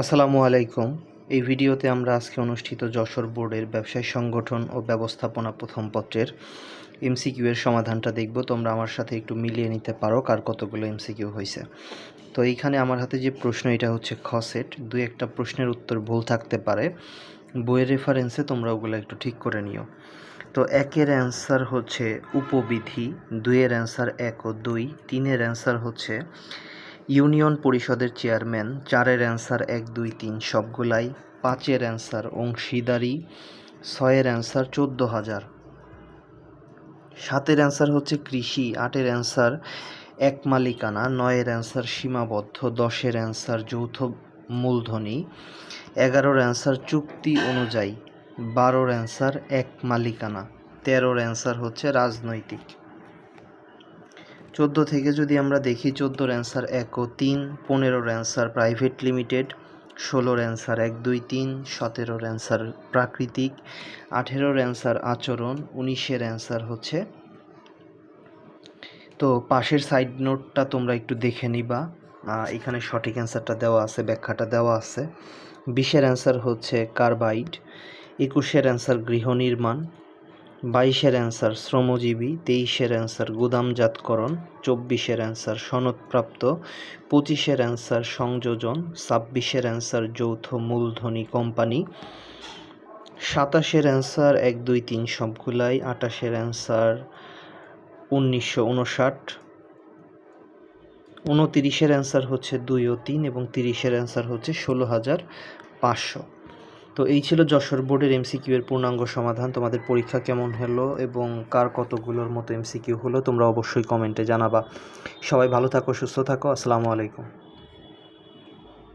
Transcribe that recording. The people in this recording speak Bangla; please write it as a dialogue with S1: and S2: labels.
S1: আসসালামু আলাইকুম। এই ভিডিওতে আমরা আজকে অনুষ্ঠিত যশোর বোর্ডের ব্যবসায় সংগঠন ও ব্যবস্থাপনা প্রথম পত্রের এমসিকিউ এর সমাধানটা দেখব। তোমরা আমার সাথে একটু মিলিয়ে নিতে পারো কার কতগুলো এমসিকিউ হয়েছে। তো এইখানে আমার হাতে যে প্রশ্ন, এটা হচ্ছে খ সেট। দুই একটা প্রশ্নের উত্তর ভুল থাকতে পারে। বইয়ের রেফারেন্সে তোমরা ওগুলো একটু ঠিক করে নিও। তো একের অ্যান্সার হচ্ছে উপবিধি, দুইয়ের অ্যান্সার এক ও দুই, তিনের অ্যান্সার হচ্ছে ইউনিয়ন পরিষদের চেয়ারম্যান, চারের অ্যান্সার এক, দুই, তিন, সবগুলাই, পাঁচের অ্যান্সার অংশীদারি, ছয়ের অ্যান্সার চোদ্দ হাজার। সাতের অ্যান্সার হচ্ছে কৃষি, আটের অ্যান্সার এক মালিকানা, নয়ের অ্যান্সার সীমাবদ্ধ, দশের অ্যান্সার যৌথ মূলধনী, এগারোর অ্যান্সার চুক্তি অনুযায়ী, বারোর অ্যান্সার এক মালিকানা, তেরোর অ্যান্সার হচ্ছে রাজনৈতিক। চোদ্দ থেকে যদি আমরা দেখি, চোদ্দোর অ্যান্সার এক ও তিন, পনেরোর অ্যান্সার প্রাইভেট লিমিটেড, ষোলোর অ্যান্সার এক, দুই, তিন, সতেরোর অ্যান্সার প্রাকৃতিক, আঠেরোর অ্যান্সার আচরণ, উনিশের অ্যান্সার হচ্ছে। তো পাশের সাইড নোটটা তোমরা একটু দেখে নিবা। এখানে সঠিক অ্যান্সারটা দেওয়া আছে, ব্যাখ্যাটা দেওয়া আছে। বিশের অ্যান্সার হচ্ছে কার্বাইড, একুশের অ্যান্সার গৃহ নির্মাণ বাইশের অ্যান্সার শ্রমজীবী, তেইশের অ্যান্সার গুদামজাতকরণ, চব্বিশের অ্যান্সার সনদপ্রাপ্ত, পঁচিশের অ্যান্সার সংযোজন, ছাব্বিশের অ্যান্সার যৌথ মূলধনী কোম্পানি, সাতাশের অ্যান্সার এক দুই তিন সবগুলাই আটাশের অ্যান্সার উনিশশো উনষাট, উনতিরিশের অ্যান্সার হচ্ছে দুই ও তিন এবং তিরিশের অ্যান্সার হচ্ছে ষোলো হাজার পাঁচশো। তো এই ছিল যশোর বোর্ডের এমসিকিউ এর পূর্ণাঙ্গ সমাধান। তোমাদের পরীক্ষা কেমন হলো এবং কার কতগুলোর মতো এমসিকিউ হলো তোমরা অবশ্যই কমেন্টে জানাবা। সবাই ভালো থাকো, সুস্থ থাকো। আসসালামু আলাইকুম।